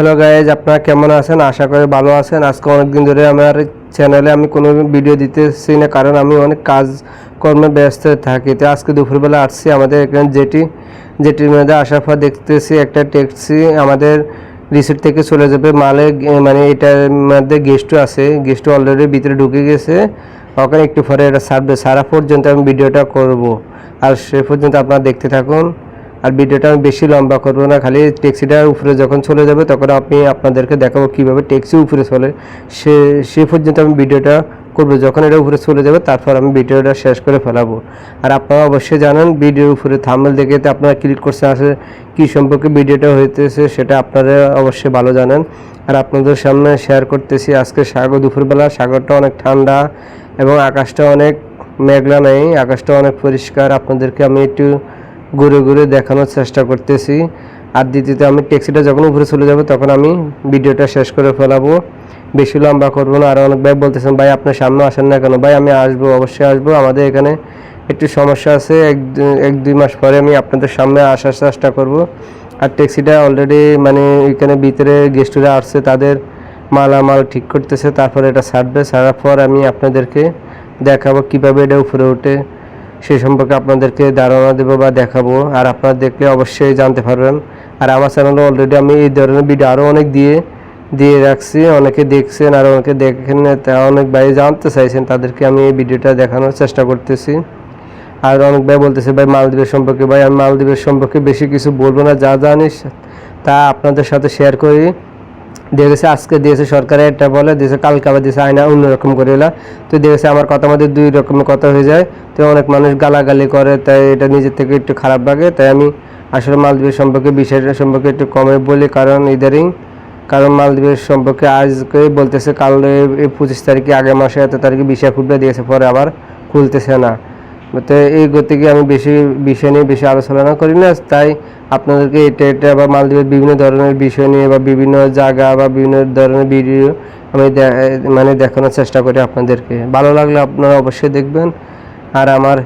Hello guys আপনারা কেমন আছেন? আশা করি ভালো আছেন। আজকে অনেকদিন ধরে আমার চ্যানেলে আমি কোনো ভিডিও দিতেছি না, কারণ আমি অনেক কাজ কর্মে ব্যস্ত থাকি। তো আজকে দুপুরবেলা আসছি আমাদের এখানে জেটি। জেটির মধ্যে আসার পর দেখতেছি একটা ট্যাক্সি আমাদের রিসিট থেকে চলে যাবে। মালে মানে এটার মধ্যে গেস্টও আছে। গেস্টও অলরেডি ভিতরে ঢুকে গেছে। ওখানে একটু পরে এটা সারবে সারা পর্যন্ত আমি ভিডিওটা করব। আর সে পর্যন্ত আপনারা দেখতে থাকুন। আর ভিডিওটা আমি বেশি লম্বা করব না, খালি ট্যাক্সিটার উপরে যখন চলে যাবে তখন আমি আপনাদেরকে দেখাবো কীভাবে ট্যাক্সি উপরে চলে। সে সে পর্যন্ত আমি ভিডিওটা করব, যখন এটা উপরে চলে যাবে তারপর আমি ভিডিওটা শেষ করে ফেলাবো। আর আপনারা অবশ্যই জানেন ভিডিওর উপরে থাম্বনেল দেখে তো আপনারা ক্লিক করছে আসলে কী সম্পর্কে ভিডিওটা হইতেছে সেটা আপনারা অবশ্যই ভালো জানেন। আর আপনাদের সামনে শেয়ার করতেছি, আজকে সাগর দুপুরবেলা, সাগরটা অনেক ঠান্ডা এবং আকাশটা অনেক মেঘলা নেই, আকাশটা অনেক পরিষ্কার। আপনাদেরকে আমি একটু ঘুরে ঘুরে দেখানোর চেষ্টা করতেছি। আর দ্বিতীয়ত আমি ট্যাক্সিটা যখন উপরে চলে যাব, তখন আমি ভিডিওটা শেষ করে ফেলাবো। বেশি লম্বা করব না। আর অনেক ভাই বলতেছেন, ভাই আপনার সামনে আসেন না কেন? ভাই, আমি আসব, অবশ্যই আসব। আমাদের এখানে একটু সমস্যা আছে। এক এক দুই মাস পরে আমি আপনাদের সামনে আসার চেষ্টা করব। আর ট্যাক্সিটা অলরেডি মানে এখানে ভিতরে গেস্টরা আসছে, তাদের মালামাল ঠিক করতেছে, তারপরে এটা ছাড়বে। ছাড়ার পর আমি আপনাদেরকে দেখাবো কীভাবে এটা উপরে ওঠে সেই সম্পর্কে আপনাদেরকে ধারণা দেবো বা দেখাবো। আর আপনারা দেখলে অবশ্যই জানতে পারবেন। আর আমার চ্যানেলে অলরেডি আমি এই ধরনের ভিডিও আরও অনেক দিয়ে দিয়ে রাখছি। অনেকে দেখছেন আর অনেকে দেখেন তা অনেক ভাই জানতে চাইছেন, তাদেরকে আমি এই ভিডিওটা দেখানোর চেষ্টা করতেছি। আর অনেক ভাই বলতেছে, ভাই, মালদ্বীপের সম্পর্কে, ভাই, আমি মালদ্বীপের সম্পর্কে বেশি কিছু বলব না, যা জানিস, তা আপনাদের সাথে শেয়ার করি। দিয়েছে, আজকে দিয়েছে সরকারে, এটা বলে, দিয়েছে, কালকে আবার দিয়েছে, আয়না অন্যরকম করে এলা। তো দিয়েছে আমার কথা মধ্যে দুই রকমের কথা হয়ে যায়। তো অনেক মানুষ গালাগালি করে, তাই এটা নিজের থেকে একটু খারাপ লাগে। তাই আমি আসলে মালদ্বীপের সম্পর্কে বিষয়টা সম্পর্কে একটু কমে বলি, কারণ ইদারিং কারণ মালদ্বীপের সম্পর্কে আজকে বলতেছে, কাল এই পঁচিশ তারিখে, আগের মাসে এত তারিখে বিষয় ফুটবে, দিয়েছে, পরে আবার খুলতেছে না। তো এই গতিকে আমি বেশি বিষয় নিয়ে বেশি আলোচনা করি না। তাই আপনাদেরকে এটা এটা বা মালদ্বীপের বিভিন্ন ধরনের বিষয় নিয়ে বা বিভিন্ন জায়গা বা বিভিন্ন ধরনের ভিডিও আমি মানে দেখানোর চেষ্টা করি আপনাদেরকে। ভালো লাগলে আপনারা অবশ্যই দেখবেন। আর আমার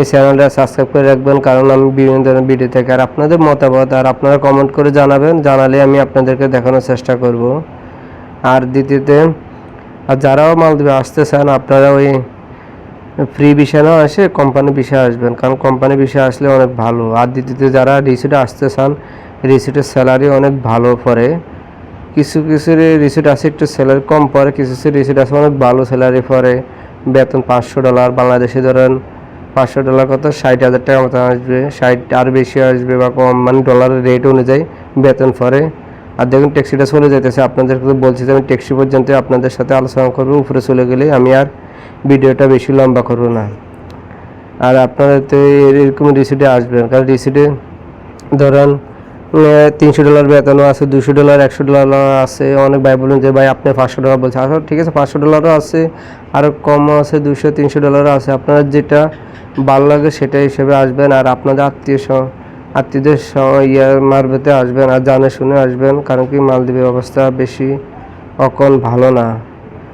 এই চ্যানেলটা সাবস্ক্রাইব করে রাখবেন, কারণ আমি বিভিন্ন ধরনের ভিডিও থেকে আর আপনাদের মতামত আর আপনারা কমেন্ট করে জানাবেন, জানালে আমি আপনাদেরকে দেখানোর চেষ্টা করব। আর দ্বিতীয়তে, আর যারাও মালদ্বীপে আসতে চান, আপনারা ওই ফ্রি বিষয় না আসে কোম্পানি বিষয়ে আসবেন। কারণ কোম্পানি বিষয়ে আসলে অনেক ভালো। আর দ্বিতীয়তে যারা রিসিটে আসতে চান রিসিটের স্যালারি অনেক ভালো পড়ে। কিছু কিছু রিসিট আছে একটু স্যালারি কম পড়ে, কিছু কিছু রিসিট আছে অনেক ভালো স্যালারি পড়ে। বেতন পাঁচশো ডলার বাংলাদেশে ধরেন পাঁচশো ডলার কত? ষাট হাজার টাকা মতো আসবে। ষাট আর বেশি আসবে বা কম মানে ডলারের রেট অনুযায়ী বেতন পড়ে। আর দেখুন ট্যাক্সিটা চলে যেতেছে আপনাদেরকে তো বলছি যে আমি ট্যাক্সি পর্যন্ত আপনাদের সাথে আলোচনা করব। উপরে চলে গেলে আমি আর ভিডিওটা বেশি লম্বা করব না। আর আপনারা তো এরকম রিসিটে আসবেন, কারণ রিসিটে ধরেন তিনশো ডলার বেতনও আছে দুশো ডলার একশো ডলার আছে। অনেক ভাই বলুন যে, ভাই, আপনি পাঁচশো ডলার বলছেন। আসলে ঠিক আছে, পাঁচশো ডলারও আছে আরও কমও আছে দুশো তিনশো ডলারও আছে। আপনার যেটা ভালো লাগে সেটা হিসেবে আসবেন, আর আপনাদের আত্মীয় আত্মীয়দের স- ইয়ে মারবেতে আসবেন, আর জানে শুনে আসবেন, কারণ কি মালদ্বীপের অবস্থা বেশি অকন ভালো না।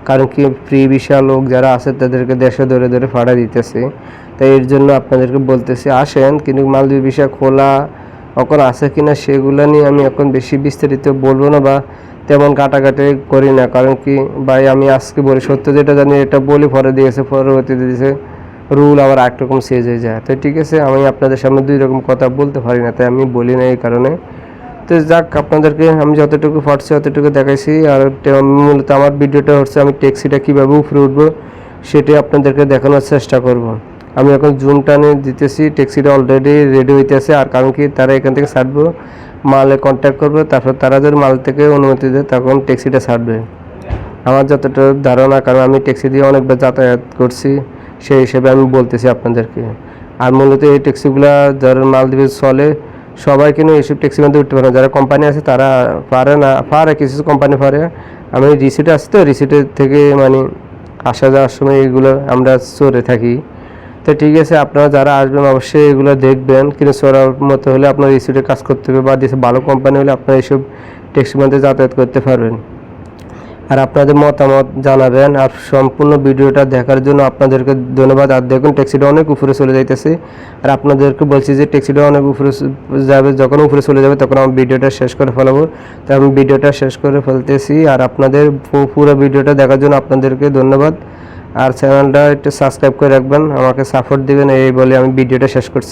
কারণ কি ফ্রি ভিসা লোক যারা আছে, তাদেরকে দেশে ধরে ধরে ফাড়া দিতেছে। তাই এর জন্য আপনাদেরকে বলতেছি, আসেন, কিন্তু মালদ্বীপ ভিসা খোলা এখন আছে কিনা সেগুলো নিয়ে আমি এখন বেশি বিস্তারিত বলব না বা তেমন কাটাকাটি করি না। কারণ কি, ভাই, আমি আজকে বলি, সত্য যেটা জানি, এটা বলি, পরে দিয়েছে, পরবর্তীতে দিয়েছে, রুল আবার একরকম চেঞ্জ হয়ে যায়। তো ঠিক আছে, আমি আপনাদের সামনে দুই রকম কথা বলতে পারি না, তাই আমি বলি না এই কারণে। তো যাক, আপনাদেরকে আমি যতটুকু পারছি ততটুকু দেখাইছি। আর মূলত আমার ভিডিওটা হচ্ছে আমি ট্যাক্সিটা কীভাবে উপরে উঠবো সেটাই আপনাদেরকে দেখানোর চেষ্টা করব। আমি এখন জুম টানে দিতেছি, ট্যাক্সিটা অলরেডি রেডি হইতেছে। আর কারণ কি, তারা এখান থেকে ছাড়বো, মালে কন্ট্যাক্ট করবে, তারপর তারা যদি মাল থেকে অনুমতি দেয়, তখন ট্যাক্সিটা ছাড়বে। আমার যতটুকু ধারণা, কারণ আমি ট্যাক্সি দিয়ে অনেকবার যাতায়াত করছি, সেই হিসেবে আমি বলতেছি আপনাদেরকে। আর মূলত এই ট্যাক্সিগুলো, যারা মালদ্বীপে চলে সবাই কিন্তু এইসব ট্যাক্সি মধ্যে উঠতে পারে না। যারা কোম্পানি আছে, তারা পারে না। পারে, কিছু কোম্পানি পারে। আমি রিসিটে আসি তো রিসিটের থেকে মানে আসা যাওয়ার সময় এগুলো আমরা চড়ে থাকি। তো ঠিক আছে, আপনারা যারা আসবেন, অবশ্যই এগুলো দেখবেন। কিন্তু চড়ার মতো হলে আপনার রিসিটে কাজ করতে হবে বা দেশে ভালো কোম্পানি হলে আপনারা এইসব ট্যাক্সি মধ্যে যাতায়াত করতে পারবেন। আর আপনাদের মতামত জানাবেন। আর সম্পূর্ণ ভিডিওটা দেখার জন্য আপনাদেরকে ধন্যবাদ। আর দেখুন, ট্যাক্সিটা অনেক উপরে চলে যাইতেছে। আর আপনাদেরকে বলছি যে, ট্যাক্সিটা অনেক উপরে যাবে, যখন উপরে চলে যাবে, তখন আমি ভিডিওটা শেষ করে ফেলাবো। তো আমি ভিডিওটা শেষ করে ফেলতেছি। আর আপনাদের পুরো ভিডিওটা দেখার জন্য আপনাদেরকে ধন্যবাদ। আর চ্যানেলটা একটু সাবস্ক্রাইব করে রাখবেন। আমাকে সাপোর্ট দিবেন, এই বলে আমি ভিডিওটা শেষ করছি।